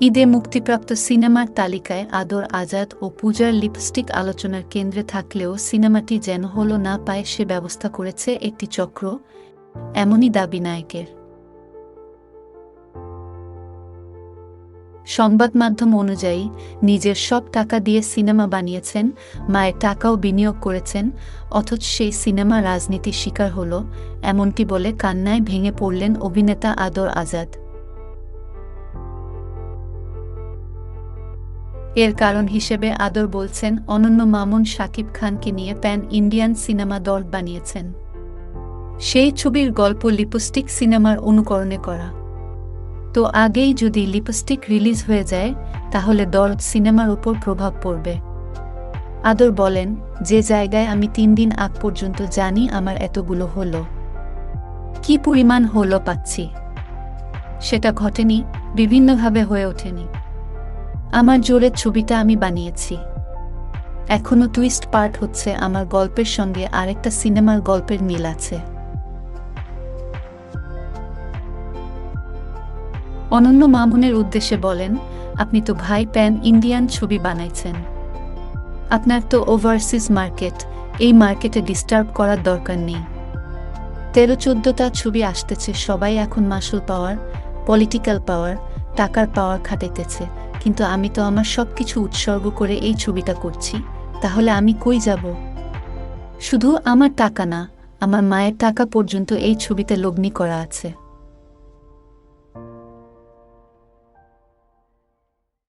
ঈদে মুক্তিপ্রাপ্ত সিনেমার তালিকায় আদর, আজাদ ও পূজার লিপস্টিক আলোচনার কেন্দ্রে থাকলেও সিনেমাটি যেন হলো না পায় সে ব্যবস্থা করেছে একটি চক্র, এমনই দাবি নায়কের। সংবাদ মাধ্যম অনুযায়ী, নিজের সব টাকা দিয়ে সিনেমা বানিয়েছেন, মায়ের টাকাও বিনিয়োগ করেছেন, অথচ সেই সিনেমা রাজনীতির শিকার হল, এমনটি বলে কান্নায় ভেঙে পড়লেন অভিনেতা আদর, আজাদ। এর কারণ হিসেবে আদর বলছেন অনন্য মামুন শাকিব খানকে নিয়ে প্যান ইন্ডিয়ান সিনেমা দল বানিয়েছেন। সেই ছবির গল্প লিপস্টিক সিনেমার অনুকরণে করা। তো আগেই যদি লিপস্টিক রিলিজ হয়ে যায়, তাহলে দল সিনেমার উপর প্রভাব পড়বে। আদর বলেন, যে জায়গায় আমি তিন দিন আগ পর্যন্ত জানি আমার এতগুলো হলো। কি পরিমাণ হলো পাচ্ছি। সেটা ঘটেনি, বিভিন্নভাবে হয়ে ওঠেনি। আমার জোরের ছবিটা আমি বানিয়েছি। এখনও টুইস্ট পার্ট হচ্ছে আমার গল্পের সঙ্গে আরেকটা সিনেমার গল্পের মিল আছে। অনন্য মামুনের উদ্দেশ্যে বলেন, আপনি তো ভাই প্যান ইন্ডিয়ান ছবি বানাইছেন। আপনার তো ওভারসিজ মার্কেট এই মার্কেটে ডিস্টার্ব করার দরকার নেই। তেরো চোদ্দটা ছবি আসতেছে, সবাই এখন মাসুল পাওয়ার পলিটিক্যাল পাওয়ার টাকার পাওয়ার খাটাইতেছে। কিন্তু আমি তো আমার সব কিছু উৎসর্গ করে এই ছবিটা করছি। তাহলে আমি কই যাব? শুধু আমার টাকা না, আমার মায়ের টাকা পর্যন্ত এই ছবিতে লগ্নি করা আছে।